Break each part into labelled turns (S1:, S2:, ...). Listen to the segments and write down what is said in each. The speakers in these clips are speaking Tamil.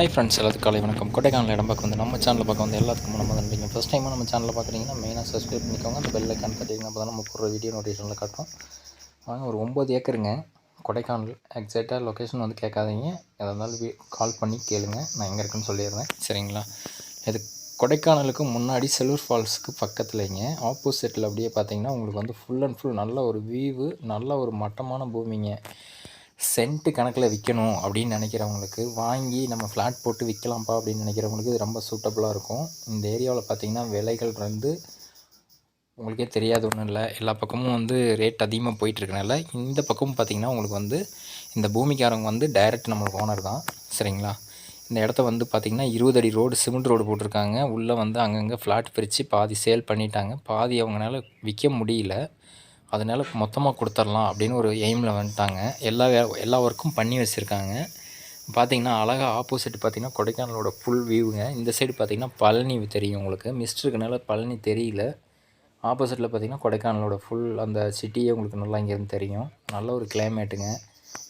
S1: ஹை ஃப்ரெண்ட்ஸ் எல்லாத்துக்கும் காலை வணக்கம். கொடைக்கானல் இடம் பார்க்க வந்து நம்ம சேனலில் பார்க்க வந்து எல்லாத்துக்கும் நம்ம நன்றிங்க ஃபஸ்ட் டைமாக நம்ம சேனலில் பார்க்குறீங்கன்னா மெயினாக சப்ஸ்கிரைப் பண்ணிக்கோங்க. அந்த பெல் ஐக்கான் தட்டிங்க அப்போ தான் நம்ம போடுற வீடியோ நோட்டிஃபிகேஷனில் காட்டும் வாங்க ஒரு ஒம்பது ஏக்கருங்க. கொடைக்கானல் எக்ஸாக்டாக லொக்கேஷன் வந்து கேட்காதீங்க. எதாக இருந்தாலும் கால் பண்ணி கேளுங்க. நான் எங்கே இருக்குன்னு சொல்லிடுறேன். சரிங்களா? இது கொடைக்கானலுக்கு முன்னாடி செலூர் ஃபால்ஸுக்கு பக்கத்துலேங்க. ஆப்போசிட்டில் அப்படியே பார்த்தீங்கன்னா உங்களுக்கு வந்து ஃபுல் அண்ட் ஃபுல் நல்ல ஒரு வியூவு நல்ல ஒரு மட்டமான பூமிங்க. சென்ட்டு கணக்கில் விற்கணும் அப்படின்னு நினைக்கிறவங்களுக்கு வாங்கி நம்ம ஃப்ளாட் போட்டு விற்கலாம்ப்பா அப்படின்னு நினைக்கிறவங்களுக்கு இது ரொம்ப சூட்டபுளாக இருக்கும். இந்த ஏரியாவில் பார்த்திங்கன்னா விலைகள் வந்து உங்களுக்கே தெரியாது ஒன்றும் இல்லை. எல்லா பக்கமும் வந்து ரேட் அதிகமாக போயிட்டுருக்கனால இந்த பக்கமும் பார்த்திங்கன்னா உங்களுக்கு வந்து இந்த பூமிக்காரங்க வந்து டைரக்ட் நம்மளுக்கு ஓனர் தான். சரிங்களா? இந்த இடத்த வந்து பார்த்திங்கன்னா இருபது அடி ரோடு சிமெண்ட் ரோடு போட்டிருக்காங்க. உள்ளே வந்து அங்கங்கே ஃப்ளாட் பிரித்து பாதி சேல் பண்ணிட்டாங்க. பாதி அவங்களால விற்க முடியல. அதனால் மொத்தமாக கொடுத்துர்லாம் அப்படின்னு ஒரு எய்மில் வந்துட்டாங்க. எல்லா எல்லா ஒர்க்கும் பண்ணி வச்சுருக்காங்க. பார்த்தீங்கன்னா அழகாக ஆப்போசிட் பார்த்திங்கன்னா கொடைக்கானலோட ஃபுல் வியூங்க இந்த சைடு பார்த்திங்கன்னா பழனி தெரியும் உங்களுக்கு. மிஸ்ட் இருக்கனால பழனி தெரியல. ஆப்போசிட்டில் பார்த்திங்கன்னா கொடைக்கானலோட ஃபுல் அந்த சிட்டியே உங்களுக்கு நல்லா இங்கேருந்து தெரியும். நல்ல ஒரு கிளைமேட்டுங்க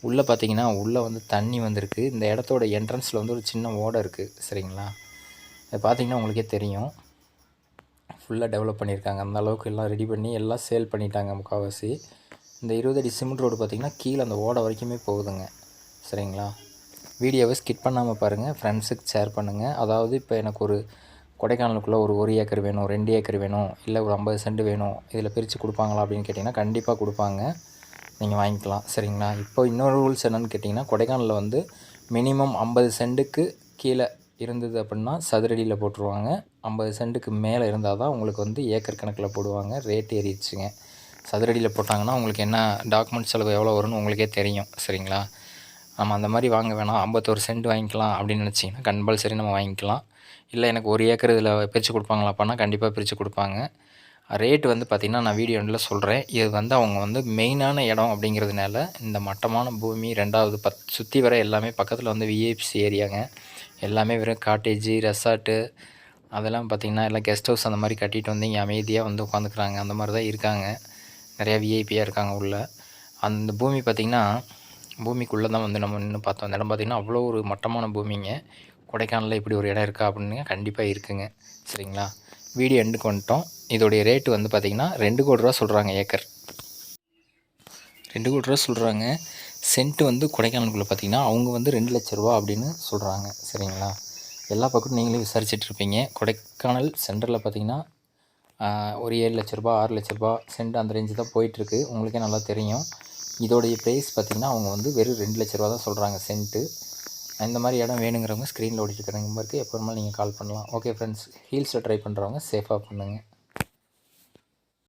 S1: உள்ளே பார்த்தீங்கன்னா உள்ளே வந்து தண்ணி வந்திருக்கு. இந்த இடத்தோட என்ட்ரன்ஸில் வந்து ஒரு சின்ன ஓடை இருக்குது சரிங்களா? அது பார்த்திங்கன்னா உங்களுக்கே தெரியும். ஃபுல்லாக டெவலப் பண்ணியிருக்காங்க. அந்த அளவுக்கு எல்லாம் ரெடி பண்ணி எல்லாம் சேல் பண்ணிட்டாங்க முக்கால்வாசி. இந்த இருபது அடி சிமெண்ட் ரோடு பார்த்திங்கன்னா கீழே அந்த ஓடை வரைக்குமே போகுதுங்க. சரிங்களா? வீடியோவை ஸ்கிப் பண்ணாமல் பாருங்கள் ஃப்ரெண்ட்ஸுக்கு ஷேர் பண்ணுங்கள் அதாவது இப்போ எனக்கு ஒரு கொடைக்கானலுக்குள்ளே ஒரு ஒரு ஏக்கர் வேணும் ரெண்டு ஏக்கர் வேணும் இல்லை ஒரு ஐம்பது சென்ட் வேணும் இதில் பிரித்து கொடுப்பாங்களா அப்படின்னு கேட்டிங்கன்னா கண்டிப்பாக கொடுப்பாங்க. நீங்கள் வாங்கிக்கலாம். சரிங்களா? இப்போ இன்னொரு ரூல்ஸ் என்னென்னு கேட்டிங்கன்னா கொடைக்கானலில் வந்து மினிமம் ஐம்பது சென்ட்டுக்கு கீழே இருந்தது அப்படின்னா சதுரடியில் போட்டுருவாங்க. ஐம்பது சென்ட்டுக்கு மேலே இருந்தால் தான் உங்களுக்கு வந்து ஏக்கர் கணக்கில் போடுவாங்க. ரேட் ஏறிடுச்சுங்க. சதுரடியில் போட்டாங்கன்னா உங்களுக்கு என்ன டாக்குமெண்ட் செலவு எவ்வளோ வரும்னு உங்களுக்கே தெரியும். சரிங்களா? நம்ம அந்த மாதிரி வாங்க வேணாம். ஐம்பத்தோரு சென்ட் வாங்கிக்கலாம் அப்படின்னு நினச்சிங்கன்னா கம்பல்சரி நம்ம வாங்கிக்கலாம். இல்லை எனக்கு ஒரு ஏக்கர் இதில் பிரித்து கொடுப்பாங்களாப்பான்னா கண்டிப்பாக பிரித்து கொடுப்பாங்க. ரேட் வந்து பார்த்திங்கன்னா நான் வீடியோ ஒன்றில் சொல்கிறேன் இது வந்து அவங்க வந்து மெயினான இடம் அப்படிங்கிறதுனால இந்த மட்டமான பூமி ரெண்டாவது பத் சுற்றி வர எல்லாமே பக்கத்தில் வந்து விஐபிசி ஏரியாங்க. எல்லாமே வெறும் காட்டேஜி ரெசார்ட்டு அதெல்லாம் பார்த்திங்கன்னா எல்லாம் கெஸ்ட் ஹவுஸ் அந்த மாதிரி கட்டிட்டு வந்து இங்கே அமைதியாக வந்து உட்காந்துக்கிறாங்க அந்த மாதிரி தான் இருக்காங்க. நிறையா விஐபியாக இருக்காங்க உள்ளே. அந்த பூமி பார்த்திங்கன்னா பூமிக்குள்ளே தான் வந்து நம்ம நின்று பார்த்தோம். அந்த இடம் பார்த்திங்கன்னா அவ்வளோ ஒரு மட்டமான பூமிங்க. கொடைக்கானலில் இப்படி ஒரு இடம் இருக்கா அப்படின்னு கண்டிப்பாக இருக்குங்க. சரிங்களா? வீடியோ எண்டுக்கு வந்துட்டோம். இதோடைய ரேட்டு வந்து பார்த்திங்கன்னா ரெண்டு கோடி ரூபா சொல்கிறாங்க ஏக்கர். ரெண்டு கோடி ரூபா சொல்கிறாங்க சென்ட்டு வந்து கொடைக்கானலுக்குள்ளே பார்த்தீங்கன்னா அவங்க வந்து ரெண்டு லட்ச ரூபா அப்படின்னு சொல்கிறாங்க சரிங்களா? எல்லா பக்கமும் நீங்களே விசாரிச்சிட்ருப்பீங்க கொடைக்கானல் சென்டரில் பார்த்தீங்கன்னா ஒரு ஏழு லட்ச ரூபா ஆறு லட்ச ரூபா சென்ட் அந்த ரேஞ்சு தான் போயிட்டுருக்கு. உங்களுக்கே நல்லா தெரியும். இதோடைய ப்ரைஸ் பார்த்திங்கன்னா அவங்க வந்து வெறும் ரெண்டு லட்ச ரூபா தான் சொல்கிறாங்க சென்ட்டு இந்த மாதிரி இடம் வேணுங்கிறவங்க ஸ்க்ரீனில் ஓடிட்டு இருக்கிற நம்பருக்கு எப்போ நீங்கள் கால் பண்ணலாம். ஓகே ஃப்ரெண்ட்ஸ் ஹீல்ஸில் ட்ரை பண்ணுறவங்க சேஃபாக பண்ணுங்கள்